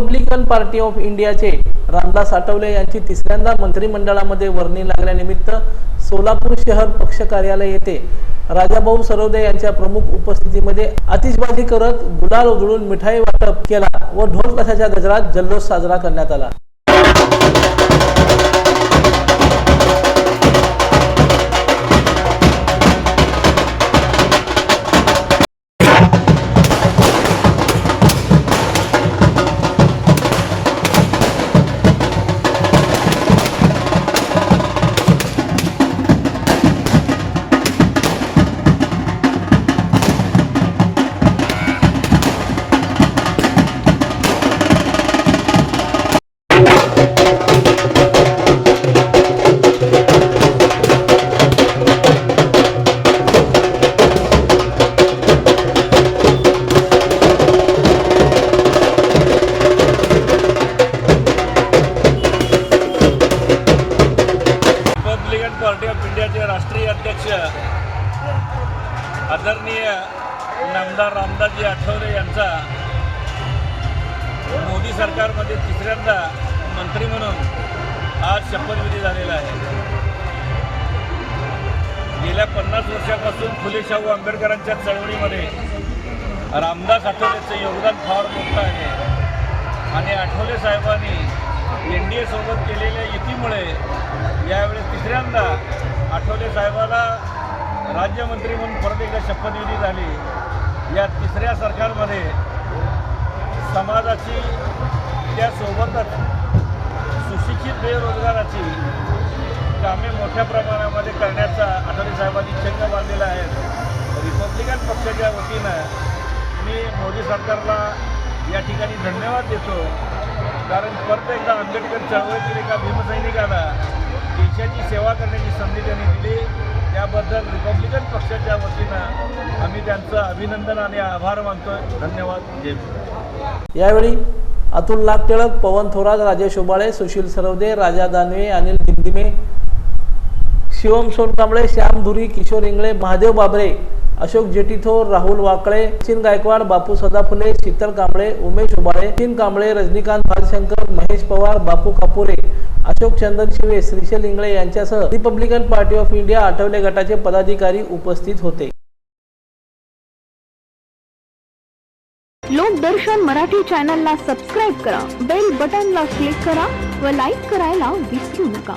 Party of इंडियाचे रामदास आठवले यांची तिसऱ्यांदा मंत्रिमंडळामध्ये वर्णी लागल्यानिमित्त सोलापूर शहर पक्ष कार्यालय येथे राजाभाऊ सरोदे यांच्या प्रमुख उपस्थितीमध्ये आतिषबाजी करत गुलाल उधळून मिठाई वाटप केला व ढोल कशाच्या गजरात जल्लोष साजरा करण्यात आला. पार्टी ऑफ इंडियाचे राष्ट्रीय अध्यक्ष आदरणीय नामदार रामदासजी आठवले यांचा मोदी सरकारमध्ये तिसऱ्यांदा मंत्री म्हणून आज शपथविधी झालेला आहे. गेल्या पन्नास वर्षापासून फुले शाहू आंबेडकरांच्या चळवळीमध्ये रामदास आठवलेचं योगदान फार मोठं आहे. आणि आठवले साहेबांनी एन डी एसोबत केलेल्या युतीमुळे यावेळेस तिसऱ्यांदा आठवले साहेबाला राज्यमंत्री म्हणून परत एकदा शपथविधी झाली. या तिसऱ्या सरकारमध्ये समाजाची त्यासोबतच सुशिक्षित बेरोजगाराची कामे मोठ्या प्रमाणामध्ये करण्याचा आठवले साहेबांनी छंद बांधलेला आहे. रिपब्लिकन पक्षाच्या वतीनं मी मोदी सरकारला या ठिकाणी धन्यवाद देतो. कारण परत एकदा आंबेडकर चळवळीतील एका भीमसैनिकाला देशाची सेवा करण्याची संधी त्यांनी दिली. त्याबद्दल रिपब्लिकन पक्षाच्या वतीनं आम्ही त्यांचं अभिनंदन आणि आभार मानतो धन्यवाद. जय यावेळी अतुल नागटिळक पवन थोरात राजेश ओबाळे सुशील सरवदे राजा दानवे अनिल दिमदिमे शिवम सोनकांबळे श्याम धुरी किशोर इंगळे महादेव बाबरे अशोक जेटीथोर राहुल वाकळे सचिन गायकवाड बापू सदाफुले शीतल कांबळे उमेश उबाळे सचिन कांबळे रजनीकांत भालशंकर महेश पवार बापू कापुरे अशोक चंदन शिवे श्रीशल इंगळे यांच्यासह Republican Party of India Athawale गटाचे पदाधिकारी उपस्थित होते. लोकदर्शन मराठी चॅनलला सबस्क्राईब करा बेल बटनला क्लिक करा व लाईक करायला विसरू नका.